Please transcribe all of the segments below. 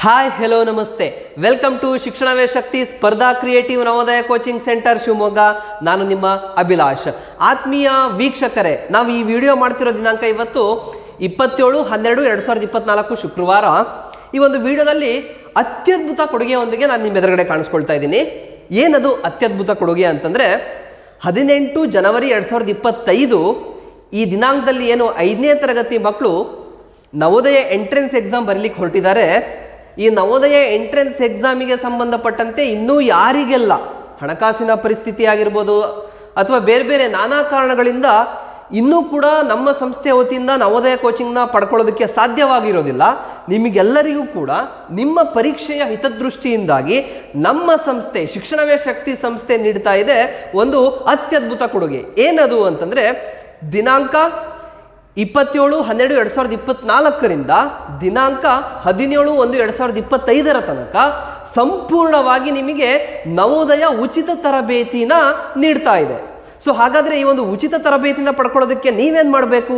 Hi hello ನಮಸ್ತೆ. Welcome to ಶಿಕ್ಷಣವೇ ಶಕ್ತಿ ಸ್ಪರ್ಧಾ creative Navodaya coaching centre Shivamogga. ನಾನು ನಿಮ್ಮ ಅಭಿಲಾಷ್. ಆತ್ಮೀಯ ವೀಕ್ಷಕರೇ, ನಾವು ಈ ವಿಡಿಯೋ ಮಾಡ್ತಿರೋ ದಿನಾಂಕ ಇವತ್ತು ಇಪ್ಪತ್ತೇಳು, ಹನ್ನೆರಡು, ಎರಡು ಸಾವಿರದ ಇಪ್ಪತ್ನಾಲ್ಕು ಶುಕ್ರವಾರ. ಈ ಒಂದು ವಿಡಿಯೋದಲ್ಲಿ ಅತ್ಯದ್ಭುತ ಕೊಡುಗೆಯೊಂದಿಗೆ ನಾನು ನಿಮ್ಮ ಎದುರುಗಡೆ ಕಾಣಿಸ್ಕೊಳ್ತಾ ಇದ್ದೀನಿ. ಏನದು ಅತ್ಯದ್ಭುತ ಕೊಡುಗೆ ಅಂತಂದರೆ, ಹದಿನೆಂಟು ಜನವರಿ ಎರಡು ಸಾವಿರದ ಇಪ್ಪತ್ತೈದು, ಈ ದಿನಾಂಕದಲ್ಲಿ ಏನು ಐದನೇ ತರಗತಿ ಮಕ್ಕಳು ನವೋದಯ ಎಂಟ್ರೆನ್ಸ್ ಎಕ್ಸಾಮ್ ಬರಲಿಕ್ಕೆ ಹೊರಟಿದ್ದಾರೆ. ಈ ನವೋದಯ ಎಂಟ್ರೆನ್ಸ್ ಎಕ್ಸಾಮಿಗೆ ಸಂಬಂಧಪಟ್ಟಂತೆ ಇನ್ನೂ ಯಾರಿಗೆಲ್ಲ ಹಣಕಾಸಿನ ಪರಿಸ್ಥಿತಿ ಆಗಿರ್ಬೋದು ಅಥವಾ ಬೇರೆ ಬೇರೆ ನಾನಾ ಕಾರಣಗಳಿಂದ ಇನ್ನೂ ಕೂಡ ನಮ್ಮ ಸಂಸ್ಥೆ ವತಿಯಿಂದ ನವೋದಯ ಕೋಚಿಂಗ್ನ ಪಡ್ಕೊಳ್ಳೋದಕ್ಕೆ ಸಾಧ್ಯವಾಗಿರೋದಿಲ್ಲ. ನಿಮಗೆಲ್ಲರಿಗೂ ಕೂಡ ನಿಮ್ಮ ಪರೀಕ್ಷೆಯ ಹಿತದೃಷ್ಟಿಯಿಂದಾಗಿ ನಮ್ಮ ಸಂಸ್ಥೆ, ಶಿಕ್ಷಣವೇ ಶಕ್ತಿ ಸಂಸ್ಥೆ ನೀಡ್ತಾ ಇದೆ ಒಂದು ಅತ್ಯದ್ಭುತ ಕೊಡುಗೆ. ಏನದು ಅಂತಂದರೆ ದಿನಾಂಕ ಇಪ್ಪತ್ತೇಳು, ಹನ್ನೆರಡು, ಎರಡು ಸಾವಿರದ ಇಪ್ಪತ್ನಾಲ್ಕರಿಂದ ದಿನಾಂಕ ಹದಿನೇಳು, ಒಂದು, ಎರಡು ಸಾವಿರದ ಇಪ್ಪತ್ತೈದರ ತನಕ ಸಂಪೂರ್ಣವಾಗಿ ನಿಮಗೆ ನವೋದಯ ಉಚಿತ ತರಬೇತಿನ ನೀಡ್ತಾ ಇದೆ. ಸೊ ಹಾಗಾದರೆ ಈ ಒಂದು ಉಚಿತ ತರಬೇತಿನ ಪಡ್ಕೊಳ್ಳೋದಕ್ಕೆ ನೀವೇನು ಮಾಡಬೇಕು?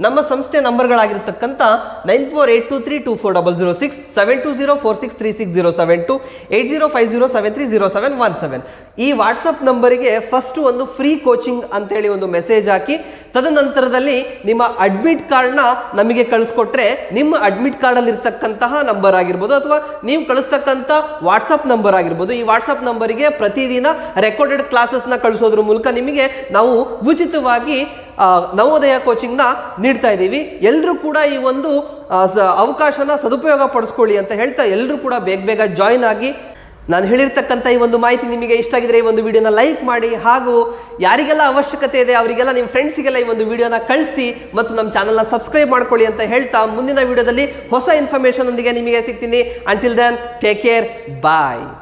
ನಮ್ಮ ಸಂಸ್ಥೆ ನಂಬರ್ಗಳಾಗಿರ್ತಕ್ಕಂಥ nine four eight two three two four double zero six seven two zero four six three six zero seven two eight zero five zero seven three zero seven one seven. ಈ WhatsApp ನಂಬರಿಗೆ first ಒಂದು free coaching ಅಂತೇಳಿ ಒಂದು message ಹಾಕಿ, ತದನಂತರದಲ್ಲಿ ನಿಮ್ಮ admit ಕಾರ್ಡ್ನ ನಮಗೆ ಕಳಿಸ್ಕೊಟ್ರೆ ನಿಮ್ಮ ಅಡ್ಮಿಟ್ ಕಾರ್ಡಲ್ಲಿರ್ತಕ್ಕಂತಹ ನಂಬರ್ ಆಗಿರ್ಬೋದು ಅಥವಾ ನೀವು ಕಳಿಸ್ತಕ್ಕಂಥ ವಾಟ್ಸಪ್ ನಂಬರ್ ಆಗಿರ್ಬೋದು. ಈ ವಾಟ್ಸಪ್ ನಂಬರಿಗೆ ಪ್ರತಿದಿನ ರೆಕಾರ್ಡೆಡ್ ಕ್ಲಾಸಸ್ನ ಕಳಿಸೋದ್ರ ಮೂಲಕ ನಿಮಗೆ ನಾವು ಉಚಿತವಾಗಿ ನವೋದಯ ಕೋಚಿಂಗ್ನ ನೀಡ್ತಾ ಇದ್ದೀವಿ. ಎಲ್ಲರೂ ಕೂಡ ಈ ಒಂದು ಅವಕಾಶನ ಸದುಪಯೋಗ ಪಡಿಸ್ಕೊಳ್ಳಿ ಅಂತ ಹೇಳ್ತಾ ಎಲ್ಲರೂ ಕೂಡ ಬೇಗ ಬೇಗ ಜಾಯಿನ್ ಆಗಿ ನಾನು ಹೇಳಿರ್ತಕ್ಕಂಥ ಈ ಒಂದು ಮಾಹಿತಿ ನಿಮಗೆ ಇಷ್ಟ ಆಗಿದ್ರೆ ಈ ಒಂದು ವಿಡಿಯೋನ ಲೈಕ್ ಮಾಡಿ ಹಾಗೂ ಯಾರಿಗೆಲ್ಲ ಅವಶ್ಯಕತೆ ಇದೆ ಅವರಿಗೆಲ್ಲ ನಿಮ್ಮ ಫ್ರೆಂಡ್ಸಿಗೆಲ್ಲ ಈ ಒಂದು ವಿಡಿಯೋನ ಕಳಿಸಿ ಮತ್ತು ನಮ್ಮ ಚಾನಲ್ನ ಸಬ್ಸ್ಕ್ರೈಬ್ ಮಾಡ್ಕೊಳ್ಳಿ ಅಂತ ಹೇಳ್ತಾ ಮುಂದಿನ ವಿಡಿಯೋದಲ್ಲಿ ಹೊಸ ಇನ್ಫಾರ್ಮೇಷನ್ ಒಂದಿಗೆ ನಿಮಗೆ ಸಿಗ್ತೀನಿ. Until then take care bye